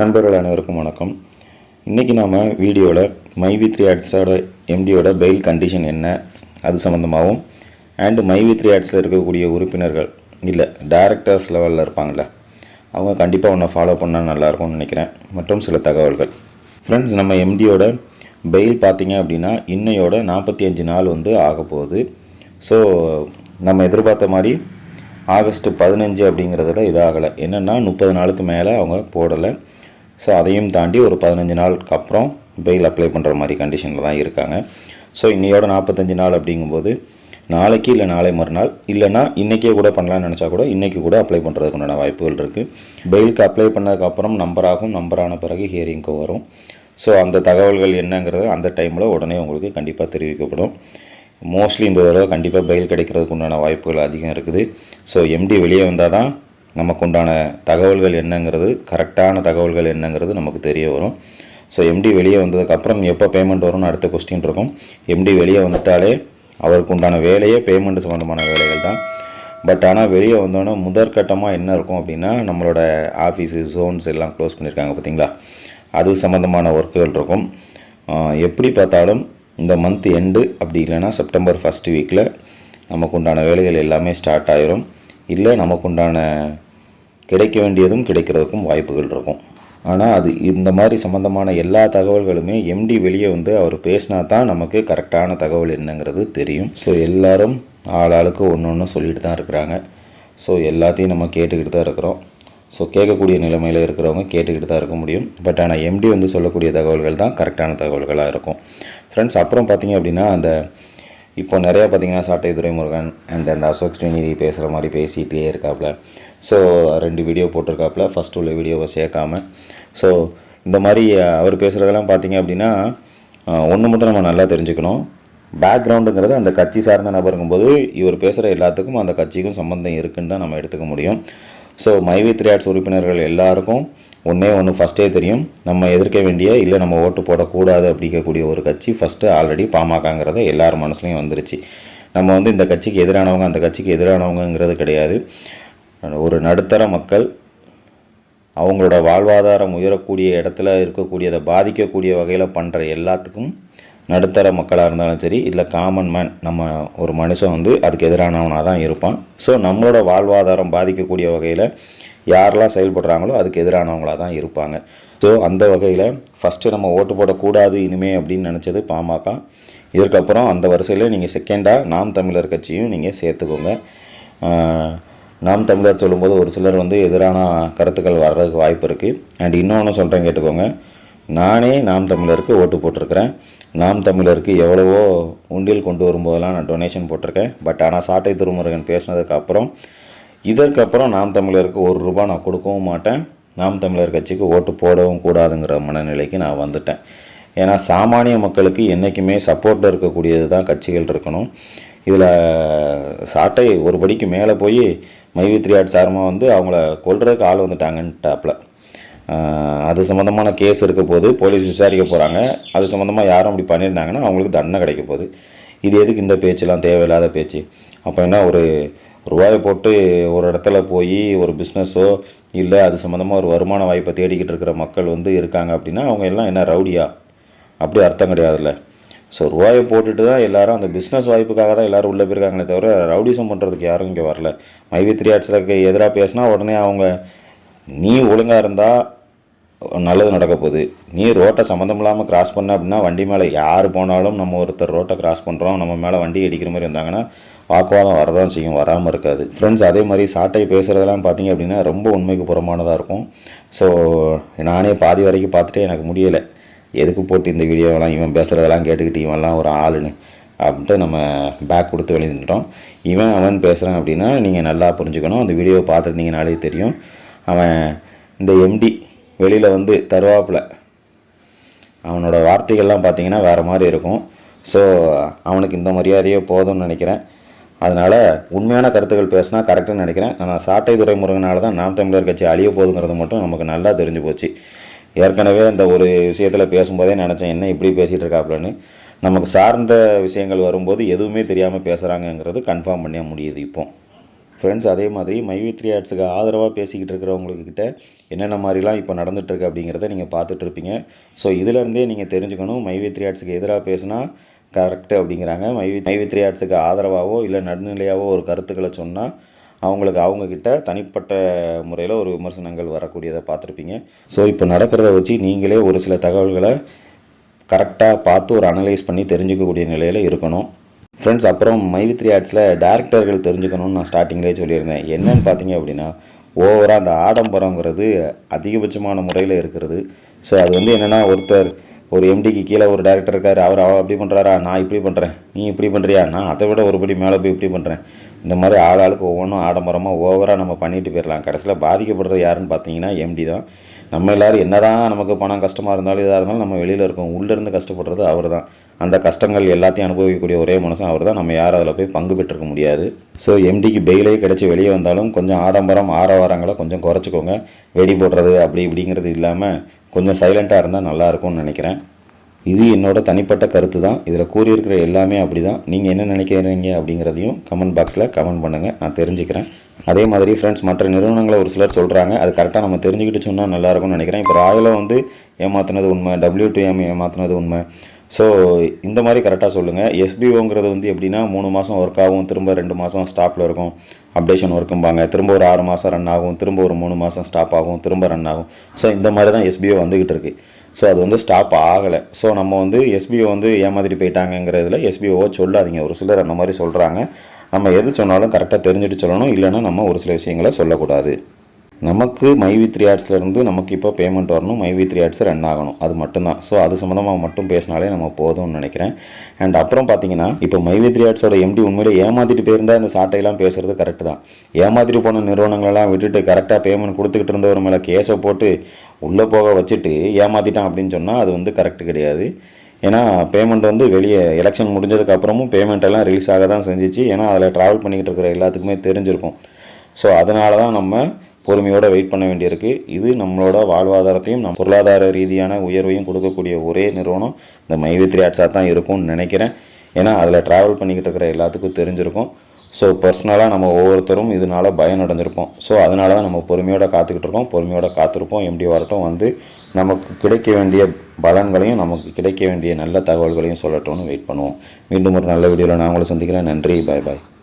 நண்பர்கள் அனைவருக்கும் வணக்கம். இன்றைக்கி நாம் வீடியோவில் மைவி த்ரீ ஆட்ஸோட எம்டியோட பெயில் கண்டிஷன் என்ன அது சம்மந்தமாகவும் அண்டு மைவி த்ரீ ஆட்ஸில் இருக்கக்கூடிய உறுப்பினர்கள் இல்லை டைரக்டர்ஸ் லெவலில் இருப்பாங்கள்ல அவங்க கண்டிப்பாக ஒன்றை ஃபாலோ பண்ணால் நல்லாயிருக்கும்னு நினைக்கிறேன் மற்றும் சில தகவல்கள். ஃப்ரெண்ட்ஸ் நம்ம எம்டியோட பெயில் பார்த்தீங்க அப்படின்னா இன்னையோட நாற்பத்தி அஞ்சு நாள் வந்து ஆக போகுது. ஸோ நம்ம எதிர்பார்த்த மாதிரி ஆகஸ்ட் பதினஞ்சு அப்படிங்கிறதுல இதாகலை என்னென்னா முப்பது நாளுக்கு மேலே அவங்க போடலை. ஸோ அதையும் தாண்டி ஒரு பதினஞ்சு நாளுக்கு அப்புறம் பெயில் அப்ளை பண்ணுற மாதிரி கண்டிஷனில் தான் இருக்காங்க. ஸோ இன்னையோட நாற்பத்தஞ்சு நாள் அப்படிங்கும்போது நாளைக்கு இல்லை நாளை மறுநாள் இல்லைன்னா இன்றைக்கே கூட பண்ணலாம்னு நினச்சா கூட இன்றைக்கி கூட அப்ளை பண்ணுறதுக்கு உண்டான வாய்ப்புகள் இருக்குது பெயிலுக்கு அப்ளை பண்ணதுக்கப்புறம் நம்பராகும் நம்பரான பிறகு ஹியரிங்க்கு வரும். ஸோ அந்த தகவல்கள் என்னங்கிறது அந்த டைமில் உடனே உங்களுக்கு கண்டிப்பாக தெரிவிக்கப்படும். மோஸ்ட்லி இந்த தடவை கண்டிப்பாக பெயில் கிடைக்கிறதுக்கு உண்டான வாய்ப்புகள் அதிகம் இருக்குது. ஸோ எம்டி வெளியே வந்தால் தான் நமக்கு உண்டான தகவல்கள் என்னங்கிறது கரெக்டான தகவல்கள் என்னங்கிறது நமக்கு தெரிய வரும். ஸோ எம்டி வெளியே வந்ததுக்கப்புறம் எப்போ பேமெண்ட் வரும்னு அடுத்த கொஸ்டின் இருக்கும். எம்டி வெளியே வந்துட்டாலே அவருக்கு உண்டான வேலையே பேமெண்ட் சம்மந்தமான வேலைகள் தான். பட் ஆனால் வெளியே வந்தோடனே முதற்கட்டமாக என்ன இருக்கும் அப்படின்னா நம்மளோட ஆஃபீஸு ஜோன்ஸ் எல்லாம் க்ளோஸ் பண்ணியிருக்காங்க பார்த்தீங்களா அது சம்மந்தமான ஒர்க்குகள் இருக்கும். எப்படி பார்த்தாலும் இந்த மந்த் எண்டு அப்படி இல்லைன்னா செப்டம்பர் ஃபஸ்ட் வீக்கில் நமக்கு உண்டான வேலைகள் எல்லாமே ஸ்டார்ட் ஆயிரும். இல்லை நமக்கு உண்டான கிடைக்க வேண்டியதும் கிடைக்கிறதுக்கும் வாய்ப்புகள் இருக்கும். ஆனால் அது இந்த மாதிரி சம்மந்தமான எல்லா தகவல்களுமே எம்டி வெளியே வந்து அவர் பேசினா தான் நமக்கு கரெக்டான தகவல் என்னங்கிறது தெரியும். ஸோ எல்லாரும் ஆளாளுக்கு ஒன்று ஒன்று சொல்லிட்டு தான் இருக்கிறாங்க. ஸோ எல்லாத்தையும் நம்ம கேட்டுக்கிட்டு தான் இருக்கிறோம். ஸோ கேட்கக்கூடிய நிலைமையில் இருக்கிறவங்க கேட்டுக்கிட்டு தான் இருக்க முடியும். பட் ஆனால் எம்டி வந்து சொல்லக்கூடிய தகவல்கள் தான் கரெக்டான தகவல்களாக இருக்கும். ஃப்ரெண்ட்ஸ் அப்புறம் பார்த்தீங்க அப்படின்னா அந்த இப்போ நிறையா பார்த்தீங்கன்னா சாட்டை துரைமுருகன் அண்ட் அந்த அசோக் ஸ்ரீநிதி பேசுகிற மாதிரி பேசிகிட்டே இருக்காப்புல ஸோ ரெண்டு வீடியோ போட்டிருக்காப்புல. ஃபஸ்ட் உள்ள வீடியோவை சேர்க்காமல் ஸோ இந்த மாதிரி அவர் பேசுகிறதெல்லாம் பார்த்தீங்க அப்படின்னா ஒன்று மட்டும் நம்ம நல்லா தெரிஞ்சுக்கணும். பேக்ரவுண்டுங்கிறது அந்த கட்சி சார்ந்த நபருங்கும்போது இவர் பேசுகிற எல்லாத்துக்கும் அந்த கட்சிக்கும் சம்மந்தம் இருக்குன்னு தான் நம்ம எடுத்துக்க முடியும். ஸோ மைவி த்ரியாட்ஸ் உறுப்பினர்கள் எல்லாருக்கும் ஒன்றே ஒன்று ஃபஸ்ட்டே தெரியும். நம்ம எதிர்க்க வேண்டிய இல்லை நம்ம ஓட்டு போடக்கூடாது அப்படிங்கக்கூடிய ஒரு கட்சி ஃபஸ்ட்டு ஆல்ரெடி பாமகங்கிறத எல்லார் மனசுலையும் வந்துருச்சு. நம்ம வந்து இந்த கட்சிக்கு எதிரானவங்க அந்த கட்சிக்கு எதிரானவங்கங்கிறது கிடையாது. ஒரு நடுத்தர மக்கள் அவங்களோட வாழ்வாதாரம் உயரக்கூடிய இடத்துல இருக்கக்கூடியதை பாதிக்கக்கூடிய வகையில் பண்ணுற எல்லாத்துக்கும் நடுத்தர மக்களாக இருந்தாலும் சரி இல்லை காமன் மேன் நம்ம ஒரு மனுஷன் வந்து அதுக்கு எதிரானவனாக தான் இருப்பான். ஸோ நம்மளோட வாழ்வாதாரம் பாதிக்கக்கூடிய வகையில் யாரெல்லாம் செயல்படுறாங்களோ அதுக்கு எதிரானவங்களாக தான் இருப்பாங்க. ஸோ அந்த வகையில் ஃபஸ்ட்டு நம்ம ஓட்டு போடக்கூடாது இனிமே அப்படின்னு நினச்சது பாமக. இதற்கப்புறம் அந்த வரிசையில் நீங்கள் செகண்டாக நாம் தமிழர் கட்சியும் நீங்கள் சேர்த்துக்கோங்க. நாம் தமிழர் சொல்லும்போது ஒரு சிலர் வந்து எதிரான கருத்துக்கள் வர்றதுக்கு வாய்ப்பு இருக்குது அண்ட் இன்னொன்று சொல்கிறேன் கேட்டுக்கோங்க. நானே நாம் தமிழருக்கு ஓட்டு போட்டிருக்கிறேன். நாம் தமிழருக்கு எவ்வளவோ உண்டியல் கொண்டு வரும்போதெல்லாம் நான் டொனேஷன் போட்டிருக்கேன். பட் ஆனால் சாட்டை திருமுருகன் பேசினதுக்கு அப்புறம் இதற்கப்புறம் நாம் தமிழருக்கு ஒரு ரூபா நான் கொடுக்கவும் மாட்டேன். நாம் தமிழர் கட்சிக்கு ஓட்டு போடவும் கூடாதுங்கிற மனநிலைக்கு நான் வந்துட்டேன். ஏன்னா சாமானிய மக்களுக்கு என்றைக்குமே சப்போர்ட்டில் இருக்கக்கூடியது தான் கட்சிகள் இருக்கணும். இதில் சாட்டை ஒரு படிக்கு மேலே போய் மைவி த்ரீ ஆர்ட் சார்மா வந்து அவங்கள கொள்றதுக்கு ஆள் வந்துட்டாங்கன்ட்டாப்புல அது சம்மந்தமான கேஸ் இருக்க போது போலீஸ் விசாரிக்க போகிறாங்க அது சம்மந்தமாக யாரும் அப்படி பண்ணியிருந்தாங்கன்னா அவங்களுக்கு தண்டனை கிடைக்க போகுது. இது எதுக்கு இந்த பேச்சுலாம் தேவையில்லாத பேச்சு? அப்போ என்ன ஒரு ரூபாயை போட்டு ஒரு இடத்துல போய் ஒரு பிஸ்னஸோ இல்லை அது சம்மந்தமாக ஒரு வருமான வாய்ப்பை தேடிக்கிட்டு இருக்கிற மக்கள் வந்து இருக்காங்க அப்படின்னா அவங்க எல்லாம் என்ன ரவுடியா? அப்படி அர்த்தம் கிடையாதுல்ல. ஸோ ரூபாயை போட்டுட்டு தான் எல்லாரும் அந்த பிஸ்னஸ் வாய்ப்புக்காக தான் எல்லாரும் உள்ளே போயிருக்காங்களே தவிர ரவுடிசம் பண்ணுறதுக்கு யாரும் இங்கே வரல. மைவி த்ரீ ஆர்ட்ஸுக்கு எதிராக பேசினா உடனே அவங்க நீ ஒழுங்காக இருந்தால் நல்லது நடக்க போகுது. நீ ரோட்டை சம்மந்தம் இல்லாமல் கிராஸ் பண்ண அப்படின்னா வண்டி மேலே யார் போனாலும் நம்ம ஒருத்தர் ரோட்டை கிராஸ் பண்ணுறோம் நம்ம மேலே வண்டி அடிக்கிற மாதிரி இருந்தாங்கன்னா வாக்குவாதம் வரதான் செய்யும் வராமல் இருக்காது. ஃப்ரெண்ட்ஸ் அதே மாதிரி சாட்டை பேசுகிறதெல்லாம் பார்த்தீங்க அப்படின்னா ரொம்ப உண்மைக்கு புறமானதாக இருக்கும். ஸோ நானே பாதி வரைக்கும் பார்த்துட்டு எனக்கு முடியலை. எதுக்கு போட்டு இந்த வீடியோவெல்லாம் இவன் பேசுகிறதெல்லாம் கேட்டுக்கிட்டு இவன்லாம் ஒரு ஆளுன்னு அப்படின்ட்டு நம்ம பேக் கொடுத்து வெளியிட்டோம் இவன் அவன் பேசுகிறான் அப்படின்னா நீங்கள் நல்லா புரிஞ்சுக்கணும். அந்த வீடியோவை பார்த்துருந்தீங்கனாலே தெரியும். அவன் இந்த எம்டி வெளியில் வந்து தருவாப்பில். அவனோட வார்த்தைகள்லாம் பார்த்தீங்கன்னா வேறு மாதிரி இருக்கும். ஸோ அவனுக்கு இந்த மரியாதையே போதும்னு நினைக்கிறேன். அதனால் உண்மையான கருத்துக்கள் பேசினா கரெக்டுன்னு நினைக்கிறேன். ஆனால் சாட்டை துறைமுருகனால தான் நாம் தமிழர் கட்சி அழிய போகுதுங்கிறது மட்டும் நமக்கு நல்லா தெரிஞ்சு போச்சு. ஏற்கனவே இந்த ஒரு விஷயத்தில் பேசும்போதே நினச்சேன் என்ன இப்படி பேசிகிட்டு இருக்காப்புலன்னு நமக்கு சார்ந்த விஷயங்கள் வரும்போது எதுவுமே தெரியாமல் பேசுகிறாங்கங்கிறது கன்ஃபார்ம் பண்ண முடியுது இப்போ. ஃப்ரெண்ட்ஸ் அதே மாதிரி மைவி த்ரீ ஆர்ட்ஸுக்கு ஆதரவாக பேசிக்கிட்டு இருக்கிறவங்கக்கிட்ட என்னென்ன மாதிரிலாம் இப்போ நடந்துகிட்ருக்கு அப்படிங்கிறத நீங்கள் பார்த்துட்ருப்பீங்க ஸோ இதிலேருந்தே நீங்கள் தெரிஞ்சுக்கணும் மைவி த்ரீ ஆர்ட்ஸுக்கு எதிராக பேசுனா கரெக்டு அப்படிங்கிறாங்க. மைவி மைவி த்ரீ ஆர்ட்ஸுக்கு ஆதரவாகவோ இல்லை நடுநிலையாகவோ ஒரு கருத்துக்களை சொன்னால் அவங்களுக்கு அவங்கக்கிட்ட தனிப்பட்ட முறையில் ஒரு விமர்சனங்கள் வரக்கூடியதை பார்த்துருப்பீங்க. ஸோ இப்போ நடக்கிறத வச்சு நீங்களே ஒரு சில தகவல்களை கரெக்டாக பார்த்து ஒரு அனலைஸ் பண்ணி தெரிஞ்சுக்கக்கூடிய நிலையில் இருக்கணும். ஃப்ரெண்ட்ஸ் அப்புறம் மைவித்ரி ஆர்ட்ஸில் டேரக்டர்கள் தெரிஞ்சுக்கணும்னு நான் ஸ்டார்டிங்லேயே சொல்லியிருந்தேன். என்னன்னு பார்த்தீங்க அப்படின்னா ஓவராக அந்த ஆடம்பரங்கிறது அதிகபட்சமான முறையில் இருக்கிறது. ஸோ அது வந்து என்னென்னா ஒருத்தர் ஒரு எம்டிக்கு கீழே ஒரு டேரக்டர் இருக்கார். அவர் அவர் அப்படி பண்ணுறாரா நான் இப்படி பண்ணுறேன் நீ இப்படி பண்ணுறியா நான் அதை விட ஒரு படி மேலே போய் இப்படி பண்ணுறேன் இந்த மாதிரி ஆள் ஆளுக்கு ஒவ்வொன்றும் ஆடம்பரமாக ஓவராக நம்ம பண்ணிட்டு போயிடலாம். கடைசியில் பாதிக்கப்படுறது யாருன்னு பார்த்தீங்கன்னா எம்டி தான். நம்ம எல்லோரும் என்னதான் நமக்கு பணம் கஷ்டமாக இருந்தாலும் இதாக இருந்தாலும் நம்ம வெளியில் இருக்கோம் உள்ளேருந்து கஷ்டப்படுறது அவர் தான். அந்த கஷ்டங்கள் எல்லாத்தையும் அனுபவிக்கக்கூடிய ஒரே மனுஷன் அவர் தான். நம்ம யாரும் அதில் போய் பங்கு பெற்றிருக்க முடியாது. ஸோ எம்டிக்கு பெயிலே கிடச்சி வெளியே வந்தாலும் கொஞ்சம் ஆடம்பரம் ஆரவாரங்களை கொஞ்சம் குறைச்சிக்கோங்க. வெடி போடுறது அப்படி இப்படிங்கிறது இல்லாமல் கொஞ்சம் சைலண்ட்டாக இருந்தால் நல்லா இருக்கும்னு நினைக்கிறேன். இது என்னோட தனிப்பட்ட கருத்து தான். இதில் கூறியிருக்கிற எல்லாமே அப்படி தான் நீங்கள் என்ன நினைக்கிறீங்க அப்படிங்கிறதையும் கமெண்ட் பாக்ஸில் கமெண்ட் பண்ணுங்கள் நான் தெரிஞ்சுக்கிறேன். அதே மாதிரி ஃப்ரெண்ட்ஸ் மற்ற நிறுவனங்களை ஒரு சிலர் சொல்கிறாங்க அது கரெக்டாக நம்ம தெரிஞ்சுக்கிட்டு சொன்னால் நல்லாயிருக்கும்னு நினைக்கிறேன். இப்போ ராயலை வந்து ஏமாற்றினது உண்மை டபிள்யூ டு எம் ஏமாற்றினது உண்மை. ஸோ இந்த மாதிரி கரெக்டாக சொல்லுங்கள் எஸ்பிஓங்கிறது வந்து எப்படின்னா மூணு மாதம் ஒர்க் ஆகும் திரும்ப ரெண்டு மாதம் ஸ்டாப்பில் இருக்கும் அப்டேஷன் ஒர்க்கும்பாங்க திரும்ப ஒரு ஆறு மாதம் ரன் ஆகும் திரும்ப ஒரு மூணு மாதம் ஸ்டாப் ஆகும் திரும்ப ரன் ஆகும். ஸோ இந்த மாதிரி தான் எஸ்பிஓ வந்துக்கிட்டு இருக்குது ஸோ அது வந்து ஸ்டாப் ஆகலை. ஸோ நம்ம வந்து எஸ்பிஓ வந்து ஏமாதிரி போயிட்டாங்கங்கிறதுல எஸ்பிஓவை சொல்லாதீங்க. ஒரு சிலர் அந்த மாதிரி சொல்கிறாங்க நம்ம எது சொன்னாலும் கரெக்டாக தெரிஞ்சுட்டு சொல்லணும். இல்லைன்னா நம்ம ஒரு சில விஷயங்களை சொல்லக்கூடாது. நமக்கு மைவி த்ரீ ஆர்ட்ஸ்லேருந்து நமக்கு இப்போ பேமெண்ட் வரணும் மைவி த்ரீ ஆர்ட்ஸ் ரன் ஆகணும். அது மட்டும்தான். ஸோ அது சம்மந்தமாக மட்டும் பேசினாலே நம்ம போதும்னு நினைக்கிறேன். அண்ட் அப்புறம் பார்த்தீங்கன்னா இப்போ மைவி த்ரீ ஆர்ட்ஸோட எம்டி உண்மையிலே ஏமாற்றிட்டு போயிருந்தால் இந்த சாட்டையெல்லாம் பேசுறது கரெக்டு தான். ஏமாற்றிட்டு போன நிறுவனங்களெல்லாம் விட்டுட்டு கரெக்டாக பேமெண்ட் கொடுத்துக்கிட்டு இருந்தவர் மேலே கேஸை போட்டு உள்ளே போக வச்சுட்டு ஏமாற்றிட்டான் அப்படின்னு சொன்னால் அது வந்து கரெக்டு கிடையாது. ஏன்னா பேமெண்ட் வந்து வெளியே எலெக்ஷன் முடிஞ்சதுக்கப்புறமும் பேமெண்ட் எல்லாம் ரிலீஸ் ஆக தான் செஞ்சிச்சு. ஏன்னா அதில் ட்ராவல் பண்ணிக்கிட்டு இருக்கிற எல்லாத்துக்குமே தெரிஞ்சிருக்கும். ஸோ அதனால தான் நம்ம பொறுமையோடு வெயிட் பண்ண வேண்டியிருக்கு. இது நம்மளோட வாழ்வாதாரத்தையும் நம் பொருளாதார ரீதியான உயர்வையும் கொடுக்கக்கூடிய ஒரே நிறுவனம் இந்த மைவித்ரி ஆட்ஸாக தான் இருக்கும்னு நினைக்கிறேன். ஏன்னா அதில் ட்ராவல் பண்ணிக்கிட்டு இருக்கிற எல்லாத்துக்கும் தெரிஞ்சிருக்கும். ஸோ பர்சனலாக நம்ம ஒவ்வொருத்தரும் இதனால் பயம் அடைஞ்சிருப்போம் ஸோ அதனால தான் நம்ம பொறுமையோடு காத்துக்கிட்டு இருக்கோம். பொறுமையோடு காத்திருப்போம். எம்டி வரட்டும். வந்து நமக்கு கிடைக்க வேண்டிய பலன்களையும் நமக்கு கிடைக்க வேண்டிய நல்ல தகவல்களையும் சொல்லட்டும்னு வெயிட் பண்ணுவோம். மீண்டும் ஒரு நல்ல வீடியோவில் நான் உங்களை சந்திக்கிறேன். நன்றி. பாய் பாய்